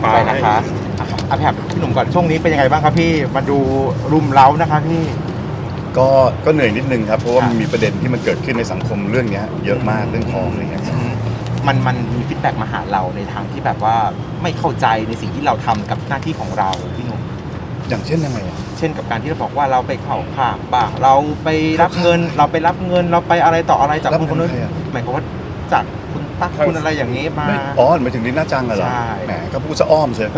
ไปนะคะอะพี่ครับพี่หนุ่มก่อนช่วงนี้เป็นยังไงบ้างครับพี่มาดูรุมเร้านะคะพี่ ก็ก็เหนื่อยนิดนึงครับ เพราะว่าครับมันมีประเด็นที่มันเกิดขึ้นในสังคมเรื่องเนี้ยเยอะมากเรื่องท้องอะไรเงี้ยมันมันมีฟีดแบ็กมาหาเราในทางที่แบบว่าไม่เข้าใจในสิ่งที่เราทำกับหน้าที่ของเราพี่หนุ่มอย่างเช่นยังไงอะเช่นกับการที่เราบอกว่าเราไปเข้าข้างบ้างเราไปรับเงิน เราไปรับเงินเราไปอะไรต่ออะไรจากคนคนนู้นรับเงินใครอะหมายความว่าจากคุณ ตั๊กคุณอะไรอย่างนี้มา ไม่อ๋อหมายถึงลิน่าจังอะเหรอใช่ แหมก็พูดซะอ้อมเชียว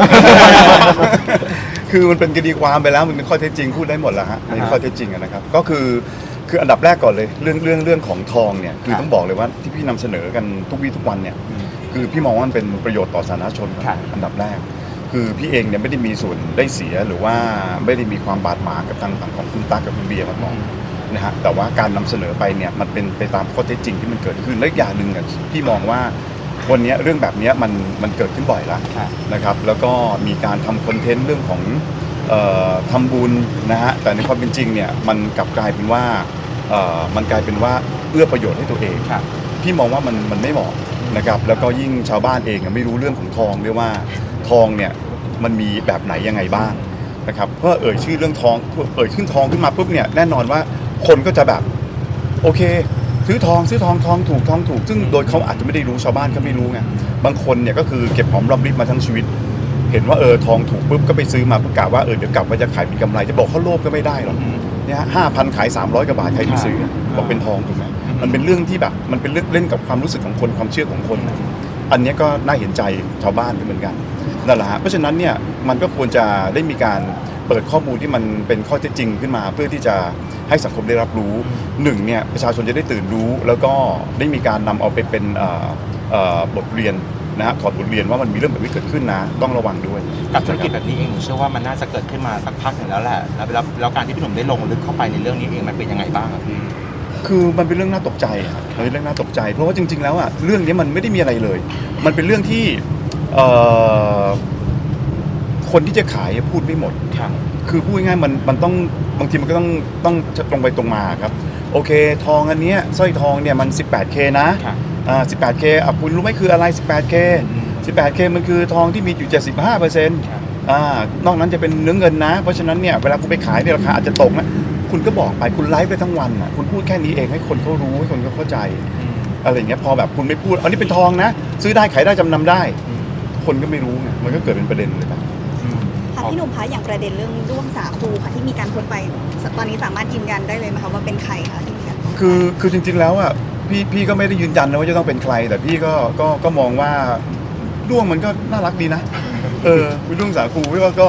คือมันเป็นคดีความไปแล้วมันเป็นข้อเท็จจริงพูดได้หมดแล้วฮะในข้อเท็จจริงอะนะครับ ก็คือคืออันดับแรกก่อนเลยเรื่องเรื่องเรื่องของทองเนี่ยคือต้องบอกเลยว่าที่พี่นำเสนอกันทุกวี่ทุกวันเนี่ย อืม คือพี่มองว่ามันเป็นประโยชน์ต่อสาธารณชนก่อนครับ อันดับแรก คือพี่เองเนี่ยไม่ได้มีส่วนได้เสียหรือว่าไม่ได้มีความบาดหมางกับทางฝั่งของคุณตั๊กกับคุณเบียร์มาก่อน นะฮะแต่ว่าการนำเสนอไปเนี่ยมันเป็นไปตามข้อเท็จจริงที่มันเกิดขึ้นและอีกอย่างหนึ่งอะพี่มองว่าวันเนี้ยเรื่องแบบเนี้ยมันมันเกิดขึ้นบ่อยแล้วครับนะครับ แล้วก็มีการทำคอนเทนต์เรื่องของเอ่อทำบุญนะฮะแต่ในความเป็นจริงเนี่ยมันกลับกลายเป็นว่าเอ่อมันกลายเป็นว่าเอื้อประโยชน์ให้ตัวเองครับพี่มองว่ามันมันไม่เหมาะนะครับแล้วก็ยิ่งชาวบ้านเองอะไม่รู้เรื่องของทองด้วยว่าทองเนี่ยมันมีแบบไหนยังไงบ้างนะครับเพราะเอ่ยชื่อเรื่องทองเอ่ยขึ้นทองขึ้นมาปุ๊บเนี่ยแน่นอนว่า คนก็จะแบบ โอเค ซื้อทองซื้อทองทองถูกทองถูก ซึ่งโดยเขาอาจจะไม่ได้รู้ชาวบ้านก็ไม่รู้ไงบางคนเนี่ยก็คือเก็บหอมรอมริบมาทั้งชีวิต เห็นว่าเออทองถูกปุ๊บก็ไปซื้อมาประกาศว่าเออเดี๋ยวกลับมาจะขายเป็นกำไรจะบอกเขาโลภก็ไม่ได้หรอกเนี่ยห้าพันขาย300กว่าบาทใครไปซื้ออะบอกเป็นทองถูกไหมมันเป็นเรื่องที่แบบมันเป็นเรื่องเล่นกับความรู้สึกของคนความเชื่อของคนนะอันเนี้ยก็น่าเห็นใจชาวบ้านเหมือนกันนั่นแหละฮะเพราะฉะนั้นเนี่ยมันก็ควรจะได้มีการ เปิดข้อมูลที่มันเป็นข้อเท็จจริงขึ้นมา เพื่อที่จะให้สังคมได้รับรู้หนึ่งเนี่ยประชาชนจะได้ตื่นรู้ แล้วก็ได้มีการนำเอาไปเป็นเอ่อเอ่อบทเรียนนะฮะถอดบทเรียนว่ามันมีเรื่องแบบนี้เกิดขึ้นนะ ต้องระวังด้วยกับธุรกิจแบบนี้เองหนูเชื่อว่ามันน่าจะเกิดขึ้นมาสักพักหนึ่งแล้วแหละแล้วแล้วแล้วการที่พี่หนุ่มได้ลงลึกเข้าไปในเรื่องนี้เองมันเป็นยังไงบ้างอะพี่คือมันเป็นเรื่องน่าตกใจครับมันเป็นเรื่องน่าตกใจ เพราะว่าจริง ๆ แล้วอะเรื่องนี้มันไม่ได้มีอะไรเลย มันเป็นเรื่องที่เอ่อ คนที่จะขายพูดไม่หมด ครับ คือพูดง่ายๆมันมันต้องบางทีมันก็ต้องต้องตรงไปตรงมาครับ โอเค ทองอันเนี้ยสร้อยทองเนี่ยมัน 18K นะครับอ่า 18K อะคุณรู้ไหมคืออะไร 18K 18K มันคือทองที่มีอยู่75เปอร์เซ็นต์ครับ อ่านอกนั้นจะเป็นเนื้อเงินนะ เพราะฉะนั้นเนี่ยเวลาคุณไปขายเนี่ยราคาอาจจะตกนะคุณก็บอกไปคุณไลฟ์ไปทั้งวันอะคุณพูดแค่นี้เองให้คนเขารู้ให้คนเขาเข้าใจอะไรอย่างเงี้ยพอแบบคุณไม่พูดอันนี้เป็นทองนะ ซื้อได้ขายได้จำนำได้คนก็ไม่รู้ไงมันก็เกิดเป็นประเด็นเลยแบบค่ะ พี่หนุ่มคะอย่างประเด็นเรื่องด้วงสาคูค่ะที่มีการโพสต์ไป ตอนนี้สามารถยืนยันได้เลยไหมคะว่าเป็นใครคะที่มีการโพสต์ไปคือคือจริงๆแล้วอะพี่พี่ก็ไม่ได้ยืนยันนะว่าจะต้องเป็นใคร แต่พี่ก็ก็ก็มองว่าด้วงมันก็น่ารักดีนะ เออเป็นด้วงสาคูพี่ว่าก็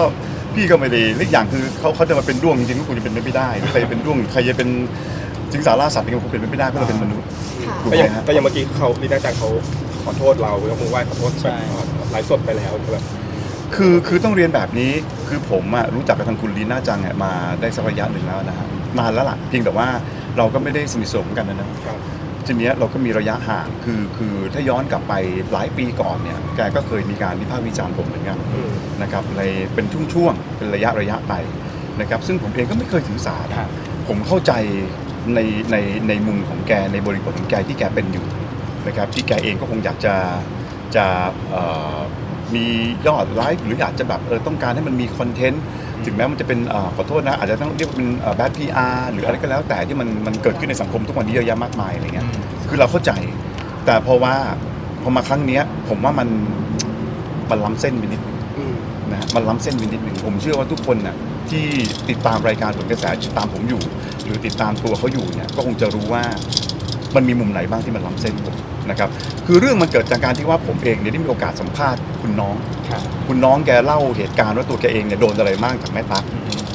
พี่ก็ไม่ได้เล็กอย่างคือเขาเขาจะมาเป็นด้วงจริงๆก็คงจะเป็นไปไม่ได้ใครเป็นด้วงใครจะเป็นสิงสาราสัตว์ก็คงเป็นไปไม่ได้เพราะเราเป็นมนุษย์ค่ะถูกก็ไหอมย่างฮะ ก็อย่างเมื่อกี้เขาลีน่าจังเขาขอโทษเรายกมือไหว้ขอโทษใช่ไลฟ์สดไปแล้วแบบ คือคือต้องเรียนแบบนี้คือผมอะรู้จักกับทางคุณลีน่าจังอะมาได้สักระยะหนึ่งแล้วนะฮะนานแล้วล่ะเพียงแต่ว่าเราก็ไม่ได้สนิทสนมกันนะนะครับทีเนี้ยเราก็มีระยะห่างคือคือถ้าย้อนกลับไปหลายปีก่อนเนี่ยแกก็เคยมีการวิพากษ์วิจารณ์ผมเหมือนกันอืมนะครับในเป็นช่วงๆเป็นระยะระยะไปนะครับซึ่งผมเองก็ไม่เคยถือสานะครับผมเข้าใจในในในมุมของแกในบริบทของแกที่แกเป็นอยู่นะครับที่แกเองก็คงอยากจะจะเอ่อ มียอดไลฟ์หรืออยากจะแบบเออต้องการให้มันมีคอนเทนต์ถึงแม้มันจะเป็นเอ่อขอโทษนะ อาจจะต้องเรียกว่าเป็นแบดพีอาร์หรืออะไรก็แล้วแต่ที่มันมันเกิดขึ้นในสังคมทุกวันนี้เยอะแยะมากมายอะไรเงี้ยคือเราเข้าใจ แต่เพราะว่าพอมาครั้งเนี้ยผมว่ามันมันล้ำเส้นไปนิดนึงอืมนะฮะมันล้ำเส้นไปนิดนึงผมเชื่อว่าทุกคนน่ะที่ติดตามรายการผลกระแสติดตามผมอยู่ หรือติดตามตัวเขาอยู่เนี่ยก็คงจะรู้ว่ามันมีมุมไหนบ้างที่มันล้ำเส้นผม นะครับคือเรื่องมันเกิดจากการที่ว่าผมเองเนี่ยได้มีโอกาสสัมภาษณ์คุณน้อง ครับคุณน้องแกเล่าเหตุการณ์ว่าตัวแกเองเนี่ยโดนอะไรบ้างจากแม่ตั๊ก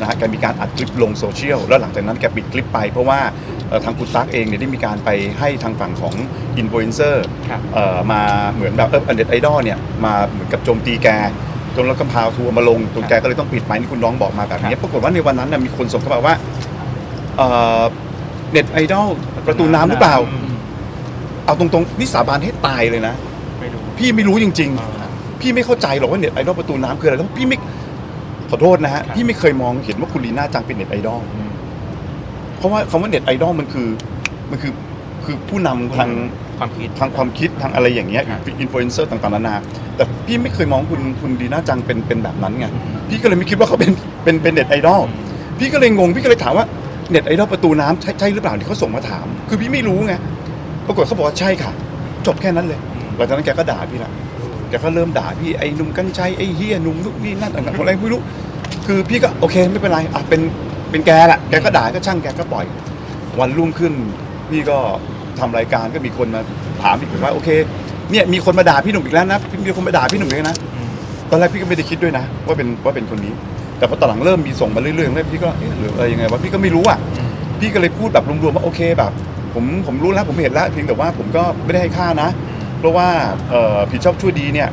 นะฮะแกมีการอัดคลิปลงโซเชียลแล้วหลังจากนั้นแกปิดคลิปไป เพราะว่าเอ่อทางคุณตั๊กเองเนี่ยได้มีการไปให้ทางฝั่งของอินฟลูเอนเซอร์ ครับมาเหมือนแบบเอออันเด็ดไอดอลเนี่ยมาเหมือนกับโจมตีแกจนแล้วก็พาทัวร์มาลงจนแกก็เลยต้องปิดไปนี่คุณน้องบอกมาแบบนี้ปรากฏว่าในวันนั้นน่ะมีคนส่งเข้ามาว่าเอ่อเน็ตไอดอลประตูน้ำหรือเปล่า เอาตรงๆนี่สาบานให้ตายเลยนะ ไม่รู้ พี่ไม่รู้จริง ๆ พี่ไม่เข้าใจหรอกว่าเน็ตไอดอลประตูน้ำคืออะไรแล้วพี่ไม่ขอโทษนะฮะ ครับ พี่ไม่เคยมองเห็นว่าคุณลีน่าจังเป็นเน็ตไอดอลเพราะว่าคำว่าเน็ตไอดอลมันคือมันคือคือผู้นำทาง ความคิด ทางความคิดทางอะไรอย่างเงี้ยครับอินฟลูเอนเซอร์ต่างๆนานาแต่พี่ไม่เคยมองคุณคุณดีน่าจังเป็นเป็นแบบนั้นไงพี่ก็เลยไม่คิดว่าเขาเป็นเป็นเป็นเน็ตไอดอลพี่ก็เลยงงพี่ก็เลยถามว่าเน็ตไอดอลประตูน้ำใช่ใช่หรือเปล่าที่เขาส่งมาถาม คือพี่ไม่รู้ไง ปรากฏเขาบอกว่าใช่ค่ะ จบแค่นั้นเลยหลังจากนั้นแกก็ด่าพี่ละแกก็เริ่มด่าพี่ไอ้หนุ่มกัญชัยไอ้เฮียหนุ่มนู่นนี่นั่นต่างๆอะไรไม่รู้ คือพี่ก็โอเคไม่เป็นไรอะเป็นเป็นแกแหละแกก็ด่าก็ช่างแกก็ปล่อย วันรุ่งขึ้น พี่ก็ทำรายการก็มีคนมาถามอีกว่าโอเคเนี่ยมีคนมาด่าพี่หนุ่มอีกแล้วนะมีคนมาด่าพี่หนุ่มอีกแล้วนะตอนแรกพี่ก็ไม่ได้คิดด้วยนะ ว่าเป็นว่าเป็นคนนี้ แต่พอตอนหลังเริ่มมีส่งมาเรื่อยๆเรื่อยๆพี่ก็เอ๊ะหรืออะไรยังไงวะพี่ก็ไม่รู้อะพี่ก็เลยพูดแบบรวมๆว่าโอเคแบบ ผมผมรู้แล้วผมเห็นแล้วเพียงแต่ว่าผมก็ไม่ได้ให้ค่านะ เพราะว่าเอ่อผิดชอบชั่วดีเนี่ย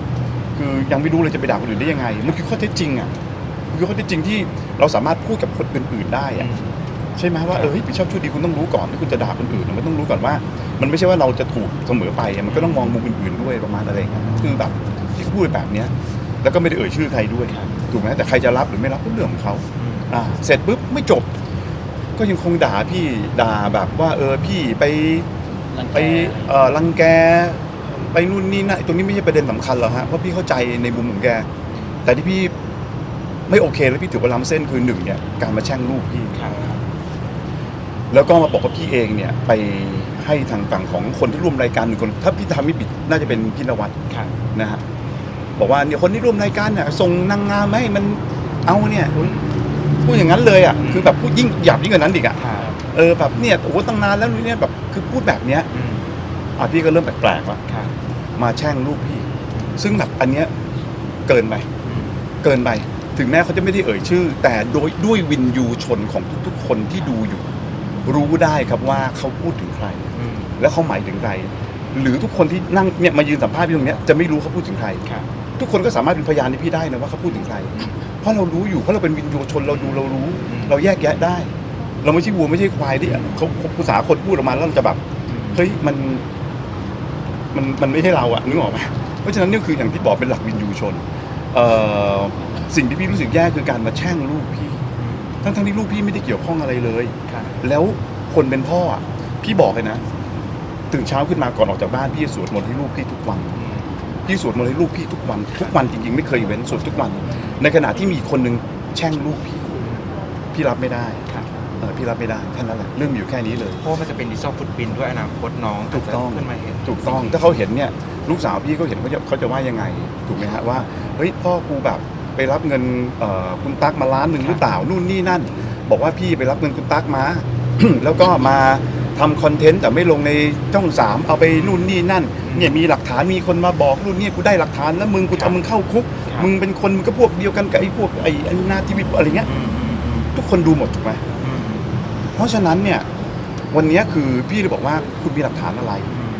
คือยังไม่รู้เลยจะไปด่าคนอื่นได้ยังไงมันคือข้อเท็จจริงอะมันคือข้อเท็จจริงที่เราสามารถพูดกับคนอื่นๆได้อะใช่ไหมว่าเออเฮ้ยผิดชอบชั่วดีคุณต้องรู้ก่อนที่คุณจะด่าคนอื่นมันต้องรู้ก่อนว่า มันไม่ใช่ว่าเราจะถูกเสมอไปอะมันก็ต้องมองมุมอื่นๆด้วยประมาณอะไรอย่างเงี้ยคือแบบที่เขาพูดแบบเนี้ยแล้วก็ไม่ได้เอ่ยชื่อใครด้วยถูกไหมแต่ใครจะรับหรือไม่รับก็เรื่องของเขาอ่าเสร็จปุ๊บไม่จบ ก็ยังคงด่าพี่ด่าแบบว่าเออพี่ไปไปเอ่อรังแกไปนู่นนี่นั่นไอ้ตรงนี้ไม่ใช่ประเด็นสำคัญหรอกฮะเพราะพี่เข้าใจในมุมของแก แต่ที่พี่ไม่โอเคแล้วพี่ถือว่าล้ำเส้นคือหนึ่งเนี่ยการมาแช่งลูกพี่ครับแล้วก็มาบอกว่าพี่เองเนี่ยไปให้ทางฝั่งของคนที่ร่วมรายการหนึ่งคน ถ้าพี่ทำไม่ผิดน่าจะเป็นพี่นวัดครับนะฮะบอกว่าเนี่ยคนที่ร่วมรายการเนี่ยส่งนางงามมาให้มันเอาเนี่ย พูดอย่างนั้นเลยอะคือแบบพูดยิ่งหยาบยิ่งกว่านั้นอีกอะครับเออแบบเนี่ยโอ้โหตั้งนานแล้วเนี่ยแบบคือพูดแบบเนี้ยอืมอะพี่ก็เริ่มแปลกๆว่ะครับมาแช่งลูกพี่ ซึ่งแบบอันเนี้ยเกินไปเกินไปถึงแม้เขาจะไม่ได้เอ่ยชื่อ แต่โดยด้วยวินยูชนของทุกๆคนที่ดูอยู่ รู้ได้ครับว่าเขาพูดถึงใครอืมแล้วเขาหมายถึงใคร หรือทุกคนที่นั่งเนี่ยมายืนสัมภาษณ์พี่ตรงเนี้ยจะไม่รู้เขาพูดถึงใครครับทุกคนก็สามารถเป็นพยานในพี่ได้นะว่าเขาพูดถึงใคร เพราะเรารู้อยู่เพราะเราเป็นวินยูชนเราดูเรารู้ เราแยกแยะได้ เราไม่ใช่วัวไม่ใช่ควายที่เขาเขาภาษาคนพูดออกมาแล้วเราจะแบบเฮ้ยมัน มันมันไม่ใช่เราอะนึกออกไหมเพราะฉะนั้นนี่คืออย่างที่บอกเป็นหลักวินยูชนเอ่อสิ่งที่พี่รู้สึกแย่คือการมาแช่งลูกพี่ ทั้งทั้งๆที่ลูกพี่ไม่ได้เกี่ยวข้องอะไรเลยครับแล้วคนเป็นพ่ออะพี่บอกเลยนะ ตื่นเช้าขึ้นมาก่อนออกจากบ้านพี่จะสวดมนต์ให้ลูกพี่ทุกวัน พี่สวดมนต์ให้ลูกพี่ทุกวัน ทุกวันจริงๆไม่เคยเว้นสวดทุกวัน ในขณะที่มีคนหนึ่งแช่งลูกพี่พี่รับไม่ได้ครับ เออพี่รับไม่ได้แค่นั้นแหละเรื่องมีอยู่แค่นี้เลย เพราะว่ามันจะเป็นดิจิทัลฟุตบินด้วยอนาคตน้องถูกต้องาจจะขึ้นมาเห็นถูกต้องถ้าเขาเห็นเนี่ยลูกสาวพี่เขาเห็นเขาจะเขาจะว่ายังไงถูกไหมฮะว่าเฮ้ยพ่อกูแบบไปรับเงินเอ่อคุณตั๊กมาล้านหนึ่งหรือเปล่านู่นนี่นั่น บอกว่าพี่ไปรับเงินคุณตั๊กมา แล้วก็มา ทำคอนเทนต์แต่ไม่ลงในช่องสามเอาไปนู่นนี่นั่นเนี่ยมีหลักฐานมีคนมาบอกนู่นนี่กูได้หลักฐานแล้วมึงกูครับทำมึงเข้าคุกครับมึงเป็นคนมึงก็พวกเดียวกันกับไอ้พวกไอ้ไอ้หน้าทีวีอะไรเงี้ยอืมอืมอืมทุกคนดูหมดถูกไหมอืมเพราะฉะนั้นเนี่ยวันเนี้ยคือพี่เลยบอกว่าคุณมีหลักฐานอะไรอืม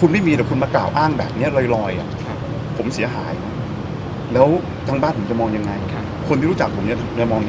คุณไม่มีแต่คุณมากล่าวอ้างแบบเนี้ยลอยๆอะครับผมเสียหายนะแล้วทางบ้านผมจะมองยังไงครับคนที่รู้จักผมเนี่ยจะมองยังไง